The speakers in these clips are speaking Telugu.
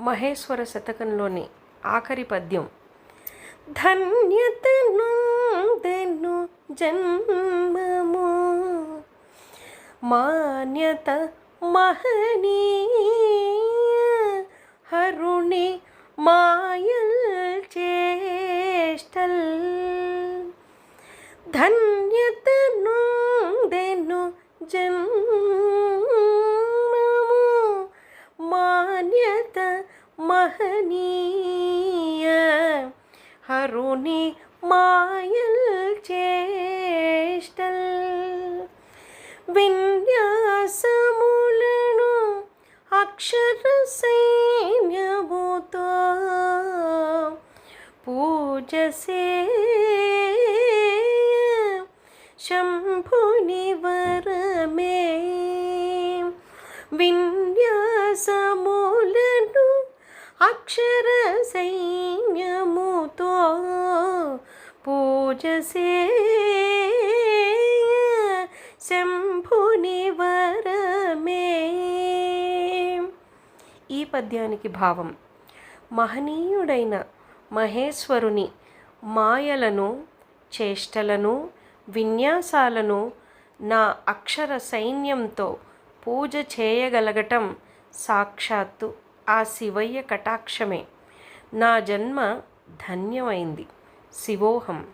మహేశ్వర శతకంలోని ఆఖరి పద్యం. ధన్యతను దెను జన్మము. మాన్యత మహనీ హరుణి మాయల్ జన్మము మాన్యత మహనీయ హరుని మాయల్ చేష్టల్ విన్యాసములను అక్షర సైన్యముతో పూజసే శంభుని వరమే విన్యాసములను అక్షర సైన్యముతో పూజసే. శంభుని వరమే ఈ పద్యానికి భావం మహనీయుడైన మహేశ్వరుని మాయలను చేష్టలను విన్యాసాలను నా అక్షర సైన్యంతో పూజ చేయగలగటం సాక్షాత్తు ఆ శివయ్య కటాక్షమే. నా జన్మ ధన్యమైంది. శివోహం.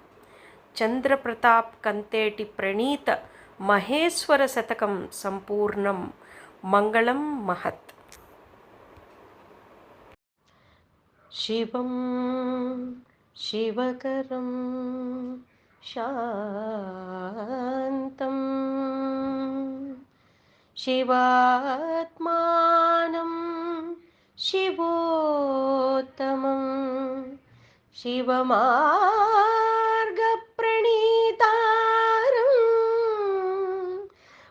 చంద్రప్రతాప్ కంతేటి ప్రణీత మహేశ్వర శతకం సంపూర్ణం. మంగళం మహత్. శివం శివకరం शान्तं शिवात्मानं शिवोत्तमं शिवमार्गप्रणीतारं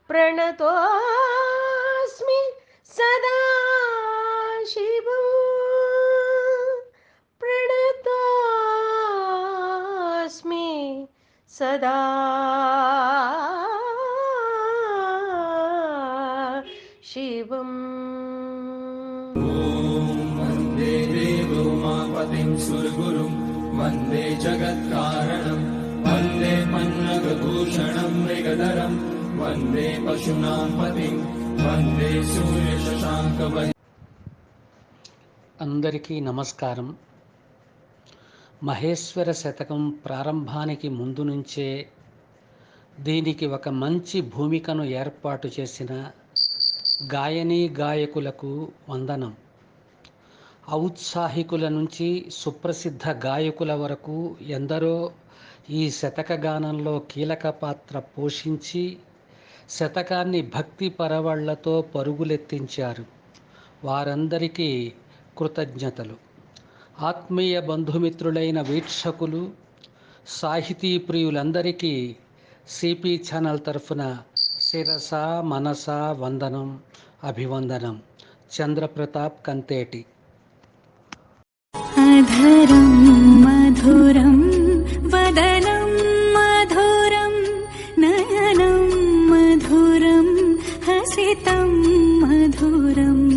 प्रणतो సదా శివం वन्दे देवो मापतिं सुरगुरुं वन्दे जगत्कारणं वन्दे पन्नगभूषणं मृगधरं वन्दे पशूनां पतिं वन्दे सूर्यशशाङ्कवै అందరికీ నమస్కారం మహేశ్వర శతకం ప్రారంభానికి ముందు నుంచే దీనికి ఒక మంచి భూమికను ఏర్పాటు చేసిన గాయనీ గాయకులకు వందనం. ఔత్సాహికుల నుంచి సుప్రసిద్ధ గాయకుల వరకు ఎందరో ఈ శతక గానంలో కీలక పాత్ర పోషించి శతకాన్ని భక్తి పరవళ్ళతో పరుగులెత్తించారు. వారందరికీ కృతజ్ఞతలు. ఆత్మీయ బంధుమిత్రులైన వీక్షకులు సాహితీ ప్రియులందరికీ సిపి ఛానల్ తరఫున శిరస మనస వందనం అభివందనం. చంద్రప్రతాప్ కంతేటి. మధురం వదనం మధురం నయనం మధురం హసితం మధురం.